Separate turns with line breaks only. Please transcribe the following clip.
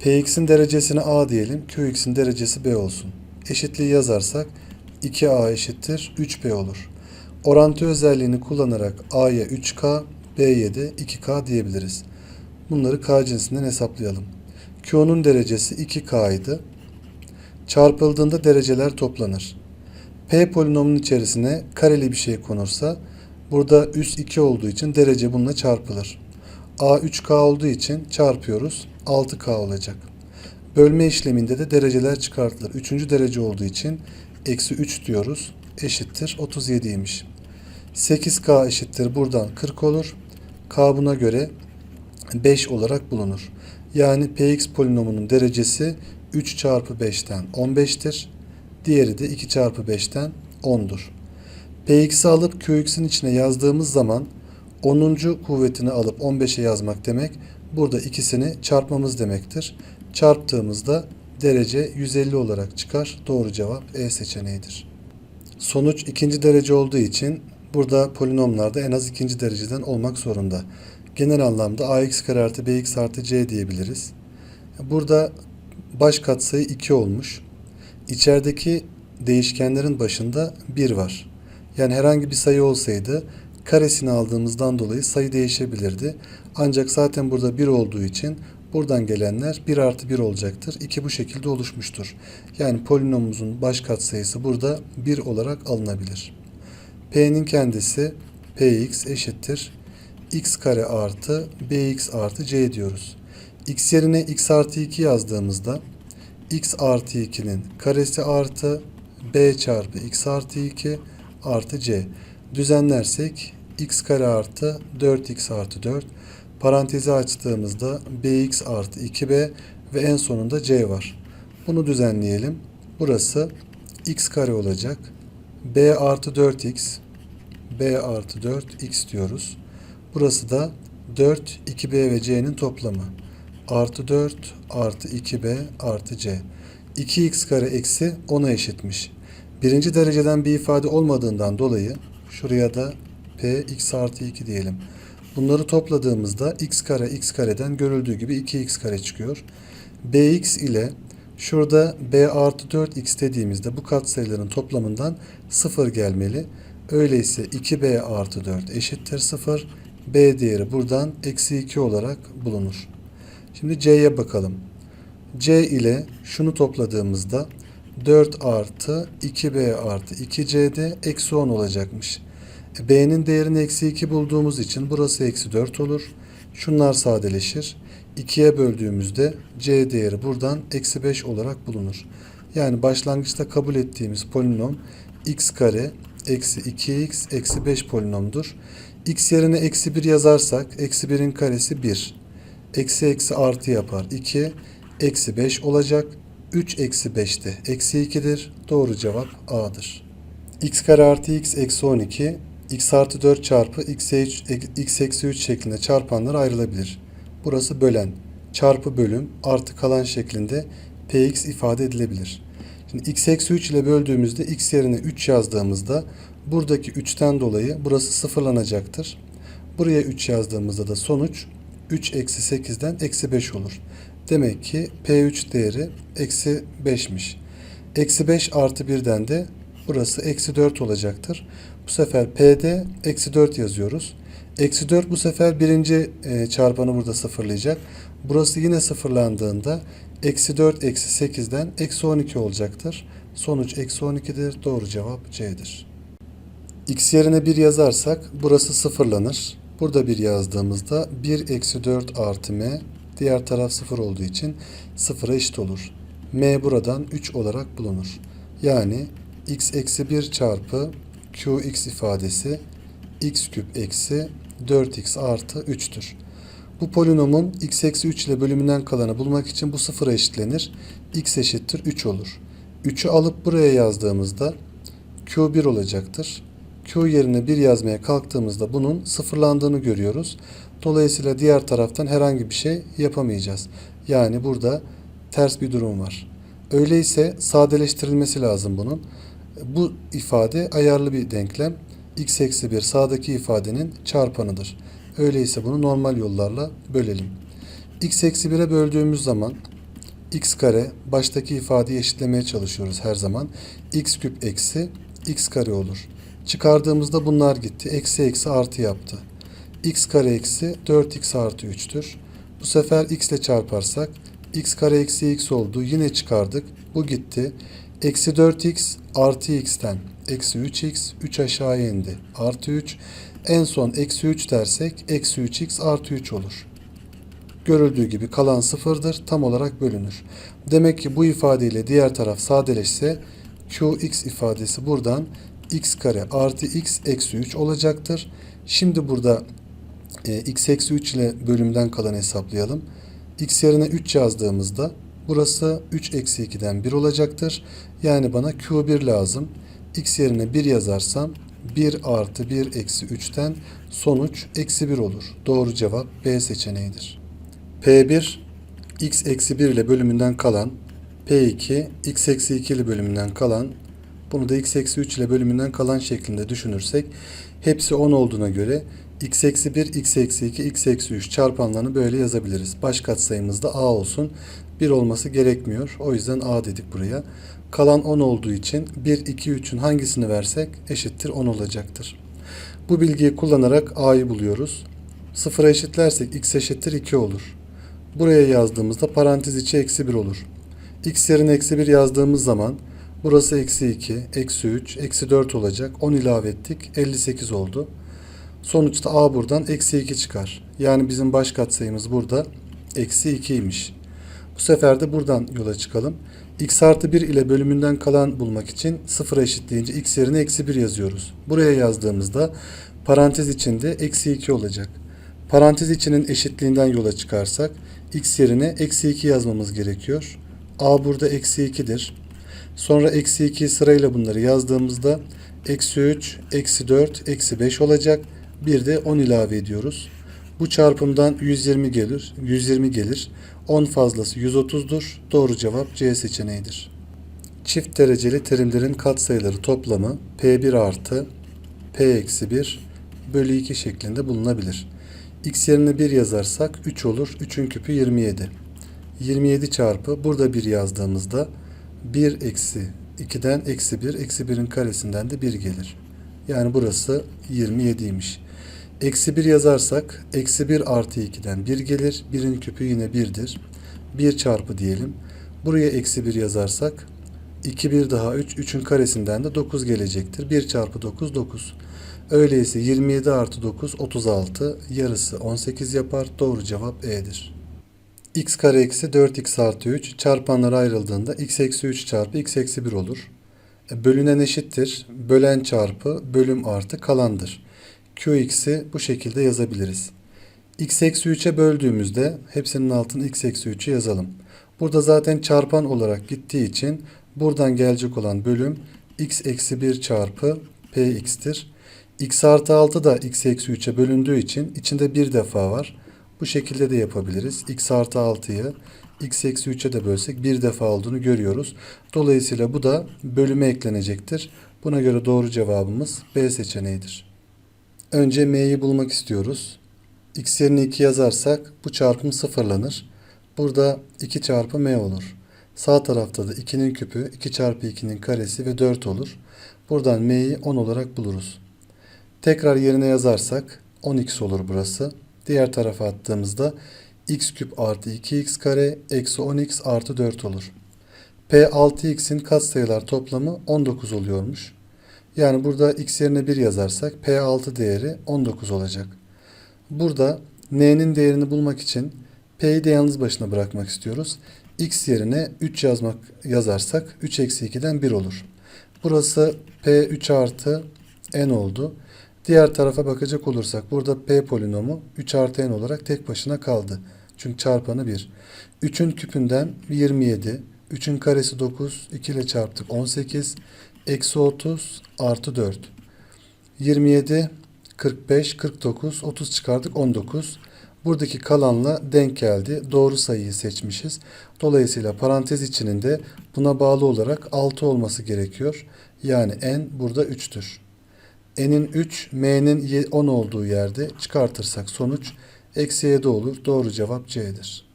Px'in derecesine a diyelim. Qx'in derecesi b olsun. Eşitliği yazarsak 2a eşittir 3b olur. Orantı özelliğini kullanarak a'ya 3k, b'ye de 2k diyebiliriz. Bunları k cinsinden hesaplayalım. Q'nun derecesi 2k idi. Çarpıldığında dereceler toplanır. P polinomunun içerisine kareli bir şey konursa burada üst 2 olduğu için derece bununla çarpılır. A 3K olduğu için çarpıyoruz. 6K olacak. Bölme işleminde de dereceler çıkartılır. Üçüncü derece olduğu için eksi 3 diyoruz. Eşittir 37'ymiş. 8K eşittir buradan 40 olur. K buna göre 5 olarak bulunur. Yani Px polinomunun derecesi 3 çarpı 5'ten 15'tir. Diğeri de 2 çarpı 5'ten 10'dur. Px'i alıp Qx'in içine yazdığımız zaman 10. kuvvetini alıp 15'e yazmak demek burada ikisini çarpmamız demektir. Çarptığımızda derece 150 olarak çıkar. Doğru cevap E seçeneğidir. Sonuç ikinci derece olduğu için burada polinomlarda en az ikinci dereceden olmak zorunda. Genel anlamda ax kare artı bx artı c diyebiliriz. Burada baş katsayı 2 olmuş. İçerideki değişkenlerin başında 1 var. Yani herhangi bir sayı olsaydı karesini aldığımızdan dolayı sayı değişebilirdi. Ancak zaten burada 1 olduğu için buradan gelenler 1 artı 1 olacaktır. 2 bu şekilde oluşmuştur. Yani polinomumuzun baş katsayısı burada 1 olarak alınabilir. P'nin kendisi Px eşittir. x kare artı bx artı c diyoruz. x yerine x artı 2 yazdığımızda x artı 2'nin karesi artı b çarpı x artı 2 artı c. Düzenlersek x kare artı 4x artı 4 parantezi açtığımızda bx artı 2b ve en sonunda c var. Bunu düzenleyelim. Burası x kare olacak. b artı 4x b artı 4x diyoruz. Burası da 4 2b ve c'nin toplamı. Artı 4 artı 2b artı c. 2x kare eksi 10'a eşitmiş. Birinci dereceden bir ifade olmadığından dolayı şuraya da p x artı 2 diyelim. Bunları topladığımızda x kare x kareden görüldüğü gibi 2x kare çıkıyor. bx ile şurada b artı 4x dediğimizde bu katsayıların toplamından 0 gelmeli. Öyleyse 2b artı 4 eşittir 0. b değeri buradan eksi 2 olarak bulunur. Şimdi c'ye bakalım. c ile şunu topladığımızda 4 artı 2b artı 2c'de eksi 10 olacakmış. B'nin değerini eksi 2 bulduğumuz için burası eksi 4 olur. Şunlar sadeleşir. 2'ye böldüğümüzde C değeri buradan eksi 5 olarak bulunur. Yani başlangıçta kabul ettiğimiz polinom x kare eksi 2x eksi 5 polinomdur. x yerine eksi 1 yazarsak eksi 1'in karesi 1. Eksi eksi artı yapar 2. Eksi 5 olacak. 3 eksi 5'te eksi 2'dir. Doğru cevap A'dır. x kare artı x eksi 12 x artı 4 çarpı x, eksi 3 şeklinde çarpanlar ayrılabilir. Burası bölen, çarpı bölüm artı kalan şeklinde px ifade edilebilir. Şimdi x eksi 3 ile böldüğümüzde x yerine 3 yazdığımızda buradaki 3'ten dolayı burası sıfırlanacaktır. Buraya 3 yazdığımızda da sonuç 3 eksi 8'den eksi 5 olur. Demek ki P3 değeri eksi 5'miş. Eksi 5 artı 1'den de burası eksi 4 olacaktır. Bu sefer P'de eksi 4 yazıyoruz. Eksi 4 bu sefer birinci e, çarpanı burada sıfırlayacak. Burası yine sıfırlandığında eksi 4 eksi 8'den eksi 12 olacaktır. Sonuç eksi 12'dir. Doğru cevap C'dir. X yerine 1 yazarsak burası sıfırlanır. Burada 1 yazdığımızda 1 eksi 4 artı m diğer taraf 0 olduğu için 0'a eşit olur. m buradan 3 olarak bulunur. Yani x eksi 1 çarpı qx ifadesi x küp eksi 4x artı 3'tür. Bu polinomun x eksi 3 ile bölümünden kalanı bulmak için bu sıfıra eşitlenir. x eşittir 3 olur. 3'ü alıp buraya yazdığımızda q1 olacaktır. q yerine 1 yazmaya kalktığımızda bunun sıfırlandığını görüyoruz. Dolayısıyla diğer taraftan herhangi bir şey yapamayacağız. Yani burada ters bir durum var. Öyleyse sadeleştirilmesi lazım bunun. Bu ifade ayarlı bir denklem. x eksi 1 sağdaki ifadenin çarpanıdır. Öyleyse bunu normal yollarla bölelim. x eksi 1'e böldüğümüz zaman x kare baştaki ifadeyi eşitlemeye çalışıyoruz her zaman. x küp eksi x kare olur. Çıkardığımızda bunlar gitti. Eksi eksi artı yaptı. x kare eksi 4x artı 3'tür. Bu sefer x ile çarparsak x kare eksi x oldu. Yine çıkardık. Bu gitti. Eksi 4x artı x'ten eksi 3x 3 aşağıya indi. Artı 3. En son eksi 3 dersek eksi 3x artı 3 olur. Görüldüğü gibi kalan sıfırdır. Tam olarak bölünür. Demek ki bu ifadeyle diğer taraf sadeleşse qx ifadesi buradan x kare artı x eksi 3 olacaktır. Şimdi burada e, x eksi 3 ile bölümden kalan hesaplayalım. x yerine 3 yazdığımızda burası 3 eksi 2'den 1 olacaktır. Yani bana q1 lazım. x yerine 1 yazarsam 1 artı 1 eksi 3'ten sonuç eksi 1 olur. Doğru cevap B seçeneğidir. P1 x eksi 1 ile bölümünden kalan P2 x eksi 2 ile bölümünden kalan bunu da x eksi 3 ile bölümünden kalan şeklinde düşünürsek hepsi 10 olduğuna göre x eksi 1, x eksi 2, x eksi 3 çarpanlarını böyle yazabiliriz. Baş katsayımız da a olsun. 1 olması gerekmiyor. O yüzden a dedik buraya. Kalan 10 olduğu için 1, 2, 3'ün hangisini versek eşittir 10 olacaktır. Bu bilgiyi kullanarak a'yı buluyoruz. Sıfıra eşitlersek x eşittir 2 olur. Buraya yazdığımızda parantez içi eksi 1 olur. x yerine eksi 1 yazdığımız zaman burası eksi 2, eksi 3, eksi 4 olacak. 10 ilave ettik. 58 oldu. Sonuçta a buradan eksi 2 çıkar. Yani bizim baş katsayımız burada eksi 2'ymiş. Bu sefer de buradan yola çıkalım. x artı 1 ile bölümünden kalan bulmak için sıfıra eşitleyince x yerine eksi 1 yazıyoruz. Buraya yazdığımızda parantez içinde eksi 2 olacak. Parantez içinin eşitliğinden yola çıkarsak x yerine eksi 2 yazmamız gerekiyor. a burada eksi 2'dir. Sonra eksi 2 sırayla bunları yazdığımızda eksi 3, eksi 4, eksi 5 olacak. Bir de 10 ilave ediyoruz. Bu çarpımdan 120 gelir. 120 gelir. 10 fazlası 130'dur. Doğru cevap C seçeneğidir. Çift dereceli terimlerin katsayıları toplamı P1 artı P eksi 1 bölü 2 şeklinde bulunabilir. X yerine 1 yazarsak 3 olur. 3'ün küpü 27. 27 çarpı burada 1 yazdığımızda 1 eksi 2'den eksi 1, eksi 1'in karesinden de 1 gelir. Yani burası 27'ymiş. Eksi 1 yazarsak eksi 1 artı 2'den 1 gelir. 1'in küpü yine 1'dir. 1 çarpı diyelim. Buraya eksi 1 yazarsak 2 1 daha 3. 3'ün karesinden de 9 gelecektir. 1 çarpı 9 9. Öyleyse 27 artı 9 36. Yarısı 18 yapar. Doğru cevap E'dir. x kare eksi 4x artı 3 çarpanlar ayrıldığında x eksi 3 çarpı x eksi 1 olur. E, Bölünen eşittir. Bölen çarpı bölüm artı kalandır. Qx'i bu şekilde yazabiliriz. x eksi 3'e böldüğümüzde hepsinin altına x eksi 3'ü yazalım. Burada zaten çarpan olarak gittiği için buradan gelecek olan bölüm x eksi 1 çarpı px'tir. x artı 6 da x eksi 3'e bölündüğü için içinde bir defa var. Bu şekilde de yapabiliriz. x artı 6'yı x eksi 3'e de bölsek bir defa olduğunu görüyoruz. Dolayısıyla bu da bölüme eklenecektir. Buna göre doğru cevabımız B seçeneğidir. Önce m'yi bulmak istiyoruz. x yerine 2 yazarsak bu çarpım sıfırlanır. Burada 2 çarpı m olur. Sağ tarafta da 2'nin küpü 2 çarpı 2'nin karesi ve 4 olur. Buradan m'yi 10 olarak buluruz. Tekrar yerine yazarsak 10x olur burası. Diğer tarafa attığımızda x küp artı 2x kare eksi 10x artı 4 olur. P 6x'in katsayılar toplamı 19 oluyormuş. Yani burada x yerine 1 yazarsak P6 değeri 19 olacak. Burada n'nin değerini bulmak için P'yi de yalnız başına bırakmak istiyoruz. x yerine 3 yazmak yazarsak 3 eksi 2'den 1 olur. Burası P3 artı n oldu. Diğer tarafa bakacak olursak burada P polinomu 3 artı n olarak tek başına kaldı. Çünkü çarpanı 1. 3'ün küpünden 27. 3'ün karesi 9. 2 ile çarptık 18. Eksi 30 artı 4. 27, 45, 49, 30 çıkardık 19. Buradaki kalanla denk geldi. Doğru sayıyı seçmişiz. Dolayısıyla parantez içinin de buna bağlı olarak 6 olması gerekiyor. Yani n burada 3'tür. n'in 3, m'nin 10 olduğu yerde çıkartırsak sonuç eksi 7 olur. Doğru cevap C'dir.